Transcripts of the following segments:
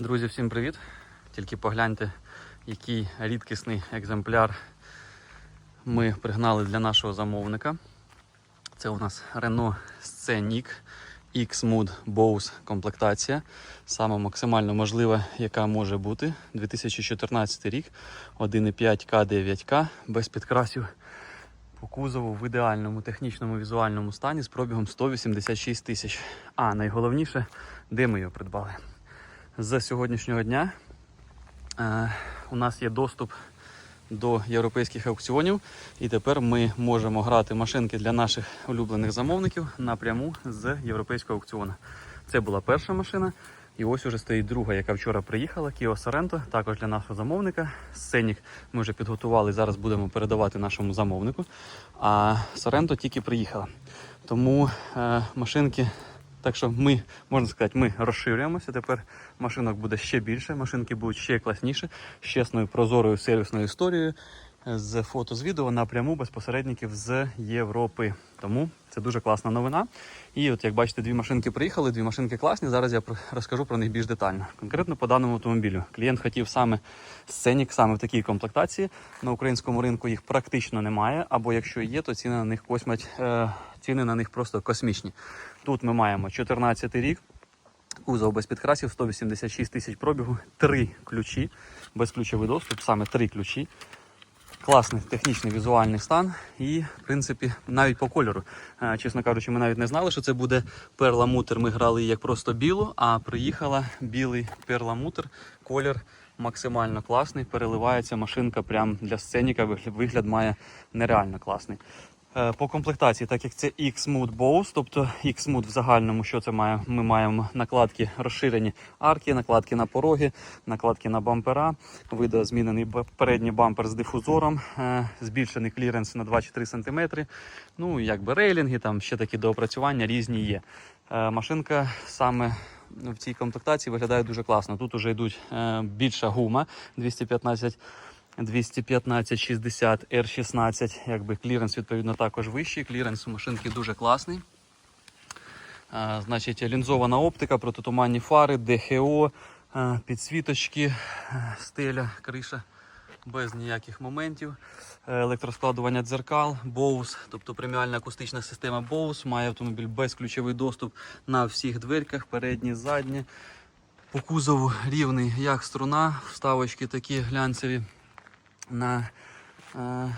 Друзі, всім привіт! Тільки погляньте, який рідкісний екземпляр ми пригнали для нашого замовника. Це у нас Renault Scenic X-Mood Bose комплектація. Саме максимально можлива, яка може бути. 2014 рік, 1,5 К9К без підкрасів по кузову в ідеальному технічному візуальному стані з пробігом 186 тисяч. А найголовніше, де ми його придбали. З сьогоднішнього дня е, у нас є доступ до європейських аукціонів, і тепер ми можемо грати машинки для наших улюблених замовників напряму з європейського аукціону. Це була перша машина. І ось уже стоїть друга, яка вчора приїхала, Kia Sorento, також для нашого замовника. Сценік ми вже підготували, зараз будемо передавати нашому замовнику. А Sorento тільки приїхала. Тому е, машинки, так що ми, можна сказати, ми розширюємося. Тепер машинок буде ще більше, машинки будуть ще класніше, з чесною, прозорою сервісною історією, з фото з відео напряму безпосередників з Європи. Тому це дуже класна новина. І от як бачите, дві машинки приїхали, дві машинки класні. Зараз я розкажу про них більш детально. Конкретно по даному автомобілю. Клієнт хотів саме сценік, саме в такій комплектації. На українському ринку їх практично немає. Або якщо є, то ціни на них космять, е, ціни на них просто космічні. Тут ми маємо 14 рік. Кузов без підкрасів, 186 тисяч пробігу, три ключі, безключовий доступ, саме три ключі. Класний технічний візуальний стан і, в принципі, навіть по кольору. Е, Чесно кажучи, ми навіть не знали, що це буде перламутр. Ми грали як просто білу, а приїхала білий перламутр. Колір максимально класний. Переливається машинка прямо для сценіка. Вигляд має нереально класний. Е, По комплектації, так як це X-Mood Bose, тобто X-Mood в загальному, що це має? Ми маємо накладки розширені арки, накладки на пороги, накладки на бампера, видозмінений передній бампер з дифузором, е, збільшений кліренс на 2-3 см. Ну, якби рейлінги, там ще такі доопрацювання різні є. Е, Машинка саме в цій комплектації виглядає дуже класно. Тут вже йдуть більша гума 215 215-60 R16, якби кліренс відповідно також вищий. Кліренс у машинки дуже класний. А, значить, лінзована оптика, протитуманні фари, ДХО, а, підсвіточки, стеля, криша без ніяких моментів. Е, Електроскладування дзеркал, Bose, тобто преміальна акустична система Bose, має автомобіль безключовий доступ на всіх дверках, передні, задні. По кузову рівний як струна, вставочки такі глянцеві на, е,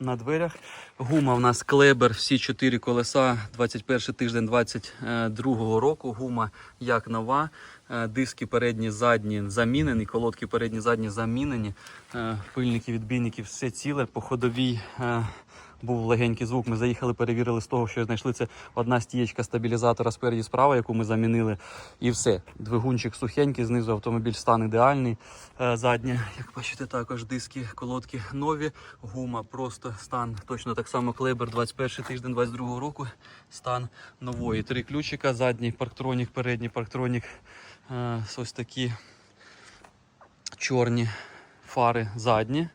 на дверях. Гума в нас клебер, всі чотири колеса, 21 тиждень 22 року. Гума як нова. Е, Диски передні, задні замінені, колодки передні, задні замінені. Е, Пильники, відбійники, все ціле. По ходовій був легенький звук. Ми заїхали, перевірили з того, що знайшли це одна стієчка стабілізатора спереді справа, яку ми замінили. І все. Двигунчик сухенький, знизу автомобіль стан ідеальний. Е, Заднє, як бачите, також диски, колодки нові. Гума просто стан точно так само клебер 21 тиждень 22 року. Стан нової. Три ключика, задній парктронік, передній парктронік. Е, Ось такі чорні фари задні.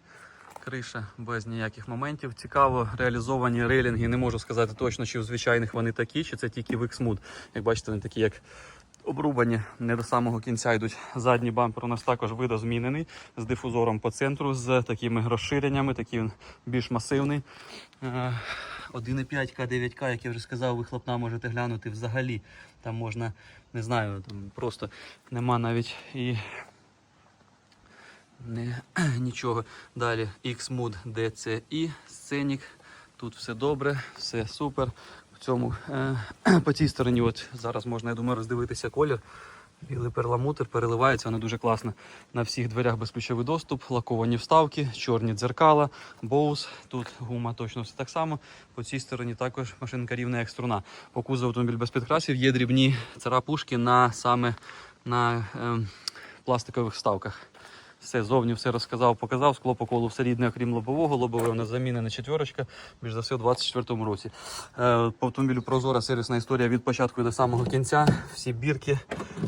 Криша без ніяких моментів. Цікаво, реалізовані рейлінги. Не можу сказати точно, чи в звичайних вони такі, чи це тільки в X-Mood. Як бачите, вони такі, як обрубані, не до самого кінця йдуть. Задній бампер у нас також видозмінений з дифузором по центру, з такими розширеннями, такий він більш масивний. Е, 1,5 К9К, як я вже сказав, вихлопна можете глянути взагалі. Там можна, не знаю, там просто нема навіть і не, нічого. Далі Xmood DCI, Scenic. Тут все добре, все супер. В цьому, е, по цій стороні, от зараз можна, я думаю, роздивитися колір. Білий перламутр переливається, воно дуже класно. На всіх дверях безключовий доступ, лаковані вставки, чорні дзеркала, боус. Тут гума точно все так само. По цій стороні також машинка рівна як струна. По кузову автомобіль без підкрасів є дрібні царапушки на саме на ем, пластикових вставках. Все зовні все розказав, показав. Скло по колу все рідне, окрім лобового. Лобове у нас замінена четверочка, більш за все, у 24-му році. Е, По автомобілю прозора сервісна історія від початку до самого кінця. Всі бірки.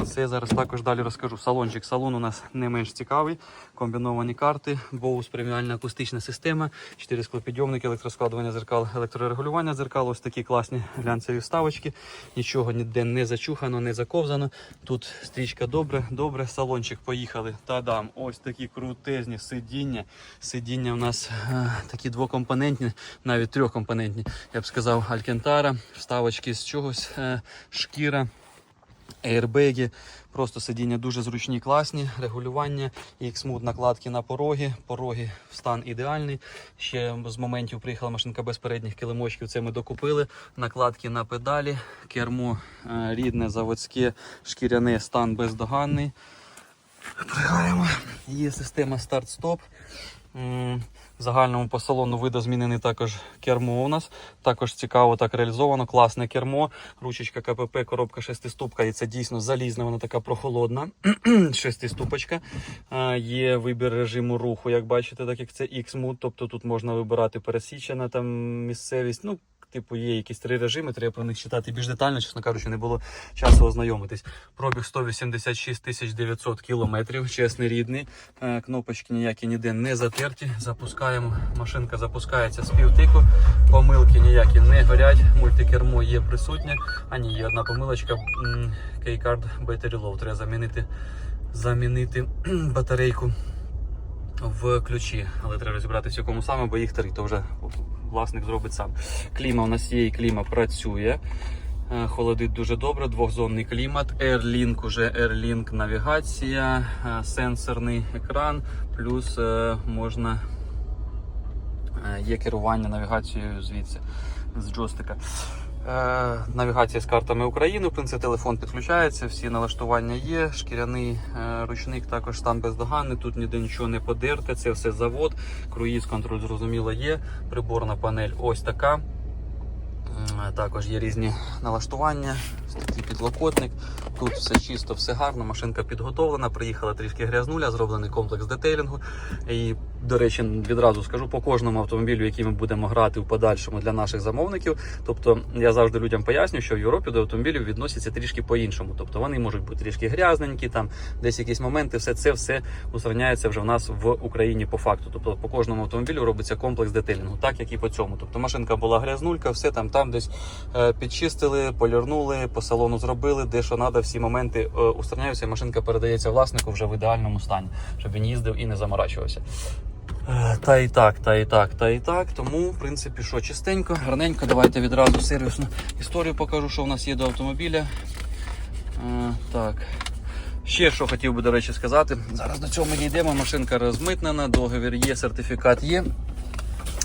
Все зараз також далі розкажу. Салончик. Салон у нас не менш цікавий. Комбіновані карти, Bose преміальна акустична система, 4 склопідйомники, електроскладування зеркал, електрорегулювання зеркал. Ось такі класні глянцеві вставочки. Нічого ніде не зачухано, не заковзано. Тут стрічка добре, добре. Салончик поїхали. Та-дам. Ось такі крутезні сидіння. Сидіння у нас е, такі двокомпонентні, навіть трьохкомпонентні. Я б сказав, Алькентара, вставочки з чогось, е, шкіра. Ейрбеги, просто сидіння дуже зручні, класні, регулювання, X-Mood накладки на пороги. Пороги в стан ідеальний. Ще з моментів приїхала машинка без передніх килимочків. Це ми докупили. Накладки на педалі, кермо е, рідне, заводське, шкіряне, стан бездоганний. Пригаємо. Є система старт-стоп. В загальному по салону видозмінений також кермо у нас. Також цікаво так реалізовано. Класне кермо. Ручечка КПП, коробка шестиступка. І це дійсно залізна, вона така прохолодна. Шестиступочка. Є вибір режиму руху, як бачите, так як це X-Mood. Тобто тут можна вибирати пересічена там місцевість. Ну, Типу, є якісь три режими, треба про них читати більш детально, чесно кажучи, не було часу ознайомитись. Пробіг 186 тисяч 900 кілометрів, чесний рідний. Е, Кнопочки ніякі ніде не затерті. Запускаємо. Машинка запускається з півтику. Помилки ніякі не горять. Мультикермо є присутнє. А ні, є одна помилочка. Keycard Battery Low. Треба замінити, замінити батарейку в ключі, але треба розібратися якому саме, бо їх три, то вже власник зробить сам. Кліма у нас є і кліма працює. Е, Холодить дуже добре, двохзонний клімат, AirLink, уже AirLink навігація, е, сенсорний екран, плюс е, можна є керування навігацією звідси з джойстика. Е, Навігація з картами України. В принципі, телефон підключається, всі налаштування є. Шкіряний е, ручник також стан бездоганний. Тут ніде нічого не подерте. Це все завод. Круїз контроль зрозуміло є. Приборна панель ось така. Також є різні налаштування, такий підлокотник. Тут все чисто, все гарно, машинка підготовлена, приїхала трішки грязнуля, зроблений комплекс детейлінгу. І, до речі, відразу скажу по кожному автомобілю, який ми будемо грати в подальшому для наших замовників. Тобто я завжди людям пояснюю, що в Європі до автомобілів відносяться трішки по-іншому. Тобто вони можуть бути трішки грязненькі, там десь якісь моменти, все це все устраняється вже в нас в Україні по факту. Тобто по кожному автомобілю робиться комплекс детейлінгу, так як і по цьому. Тобто машинка була грязнулька, все там, там десь е, підчистили, полірнули, по салону зробили, де що треба, всі моменти е, устраняються, і машинка передається власнику вже в ідеальному стані, щоб він їздив і не заморачувався. Е, Та і так, та і так, та і так. Тому, в принципі, що чистенько, гарненько. Давайте відразу сервісну історію покажу, що у нас є до автомобіля. Е, Так. Ще що хотів би, до речі, сказати. Зараз до цього ми дійдемо. Машинка розмитнена, договір є, сертифікат є.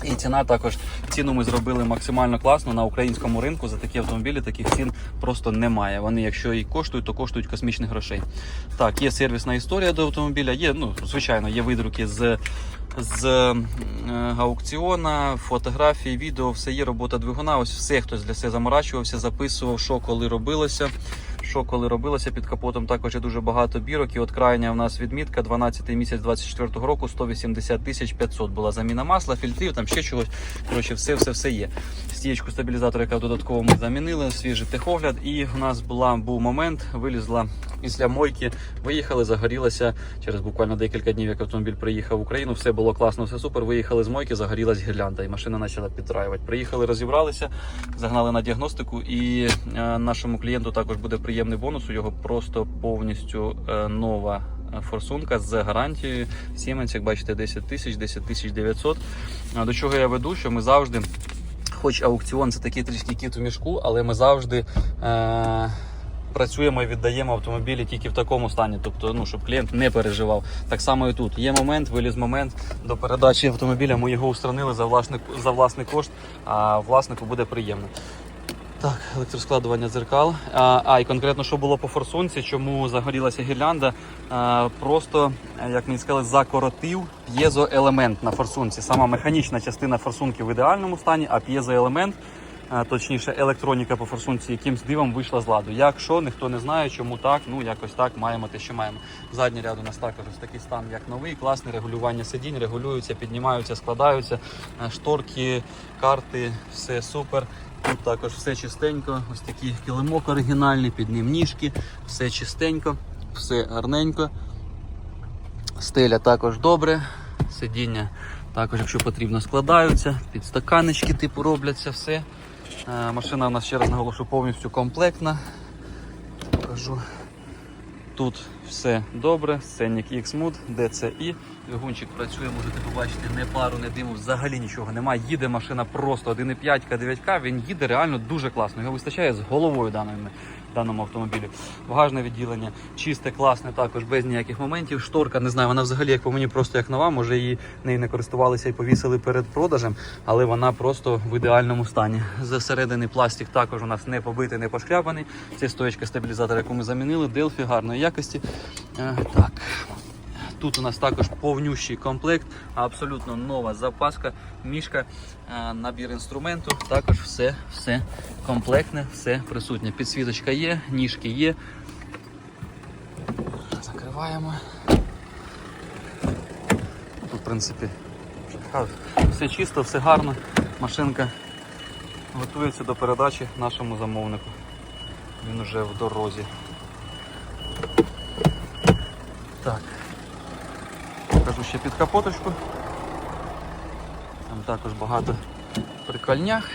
І ціна також ціну ми зробили максимально класно на українському ринку. За такі автомобілі таких цін просто немає. Вони, якщо і коштують, то коштують космічних грошей. Так, є сервісна історія до автомобіля. Є, ну звичайно, є видруки з. З е, аукціона, фотографії, відео, все є робота двигуна. Ось все хтось для себе заморачувався, записував, що коли робилося. Що коли робилося під капотом, також є дуже багато бірок. І от крайня у нас відмітка 12 місяць 24 року 180 тисяч 500 була заміна масла, фільтрів, там ще чогось. Коротше, все, все, все є. Стієчку стабілізатора, яка додатково ми замінили, свіжий техогляд. І в нас була був момент, вилізла після мойки, виїхали, загорілася через буквально декілька днів, як автомобіль приїхав в Україну. Все було класно, все супер. Виїхали з мойки, загорілась гірлянда, і машина почала підтраювати. Приїхали, розібралися, загнали на діагностику, і е, нашому клієнту також буде приємний бонус. У його просто повністю е, нова. е, Форсунка з гарантією Siemens, як бачите, 10 тисяч, 10 тисяч 900. До чого я веду, що ми завжди, хоч аукціон це такий трішки кіт у мішку, але ми завжди е- працюємо і віддаємо автомобілі тільки в такому стані, тобто, ну, щоб клієнт не переживав. Так само і тут. Є момент, виліз момент до передачі автомобіля. Ми його устранили за власний, за власний кошт, а власнику буде приємно. Так, електроскладування дзеркал. А, а і конкретно, що було по форсунці, чому загорілася гірлянда? А, просто, як мені сказали, закоротив п'єзоелемент на форсунці. Сама механічна частина форсунки в ідеальному стані, а п'єзоелемент точніше електроніка по форсунці якимсь дивом вийшла з ладу. Якщо ніхто не знає, чому так, ну якось так маємо те, що маємо. Задній ряд у нас також ось такий стан, як новий, класне регулювання сидінь, регулюються, піднімаються, складаються, е, шторки, карти, все супер. Тут також все чистенько, ось такий килимок оригінальний, під ним ніжки, все чистенько, все гарненько. Стеля також добре, сидіння також, якщо потрібно, складаються, підстаканечки типу робляться, все. Е, Машина у нас ще раз наголошу повністю комплектна. Покажу. Тут все добре, сценник X-Mood, DCI. Двигунчик працює, можете побачити, не пару, не диму, взагалі нічого немає. Їде машина просто 1,5 9К, він їде реально дуже класно. Його вистачає з головою даної, даному автомобілі. Багажне відділення чисте, класне, також без ніяких моментів. Шторка, не знаю, вона взагалі як по мені просто як нова. Може її нею не користувалися і повісили перед продажем, але вона просто в ідеальному стані. Засередини пластик також у нас не побитий, не пошкрябаний. Це стоєчка стабілізатора, яку ми замінили. Делфі гарної якості. Е, так. Тут у нас також повнющий комплект, абсолютно нова запаска, мішка, е, набір інструменту. Також все, все комплектне, все присутнє. Підсвіточка є, ніжки є. Закриваємо. Тут, в принципі, все чисто, все гарно. Машинка готується до передачі нашому замовнику. Він уже в дорозі. Так. Покажу ще під капоточку. Там також багато прикольнях.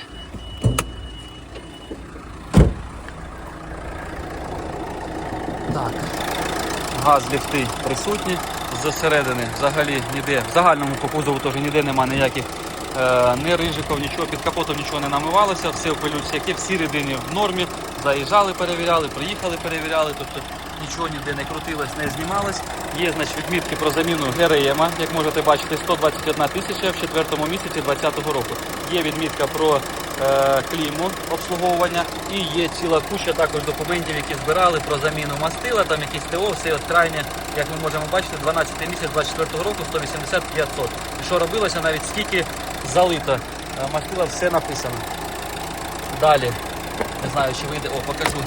Так. Газ ліфти присутні. Зсередини взагалі ніде, в загальному по кузову теж ніде нема ніяких е, не рижиків, нічого, під капотом нічого не намивалося, все в пилюці, всі рідини в нормі. Заїжджали, перевіряли, приїхали, перевіряли, тобто нічого ніде не крутилось, не знімалось. Є значить, відмітки про заміну ГРМа, як можете бачити, 121 тисяча в четвертому місяці 2020 року. Є відмітка про е, кліму обслуговування і є ціла куча також документів, які збирали про заміну мастила, там якісь ТО, все от крайнє, як ми можемо бачити, 12 місяць 24 року 180 500. І що робилося, навіть скільки залито е, мастила, все написано. Далі, не знаю, чи вийде, о, покажу.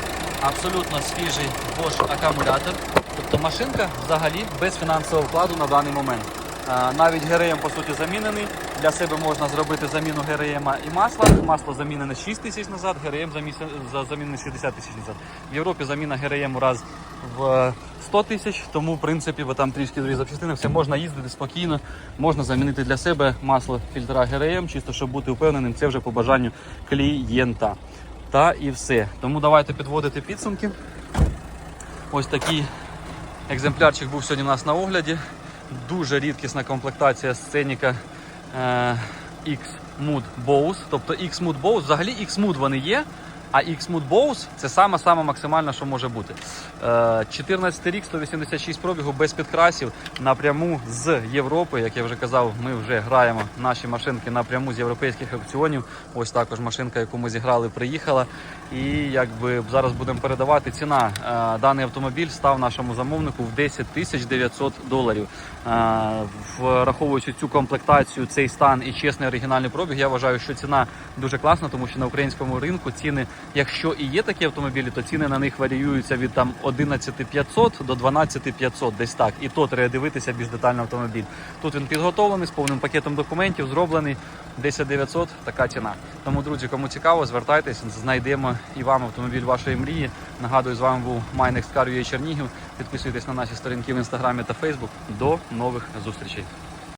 Абсолютно свіжий Bosch акумулятор. Тобто машинка взагалі без фінансового вкладу на даний момент. Навіть ГРМ по суті замінений. Для себе можна зробити заміну ГРМ і масла. Масло замінене 6 тисяч назад, ГРМ заміс- за- замінений 60 тисяч назад. В Європі заміна ГРМ раз в 100 тисяч, тому в принципі бо там трішки другі запчастини, все можна їздити спокійно, можна замінити для себе масло фільтра ГРМ, чисто щоб бути впевненим, це вже по бажанню клієнта. Та і все. Тому давайте підводити підсумки. Ось такий екземплярчик був сьогодні у нас на огляді. Дуже рідкісна комплектація сценіка е, X-Mood Bose. Тобто X-Mood Bose, взагалі X-Mood вони є, а X-Mood Bose це саме саме максимальне, що може бути. Е, 14 рік, 186 пробігу без підкрасів напряму з Європи. Як я вже казав, ми вже граємо наші машинки напряму з європейських аукціонів. Ось також машинка, яку ми зіграли, приїхала. І якби зараз будемо передавати ціна. Е, Даний автомобіль став нашому замовнику в 10 тисяч 900 доларів. Е, Враховуючи цю комплектацію, цей стан і чесний оригінальний пробіг, я вважаю, що ціна дуже класна, тому що на українському ринку ціни, якщо і є такі автомобілі, то ціни на них варіюються від там 11 500 до 12 500, десь так. І то треба дивитися більш детально автомобіль. Тут він підготовлений з повним пакетом документів, зроблений 10 900, така ціна. Тому, друзі, кому цікаво, звертайтесь, знайдемо і вам автомобіль вашої мрії. Нагадую, з вами був MyNextCar.ua Чернігів. Підписуйтесь на наші сторінки в інстаграмі та Фейсбук. До нових зустрічей.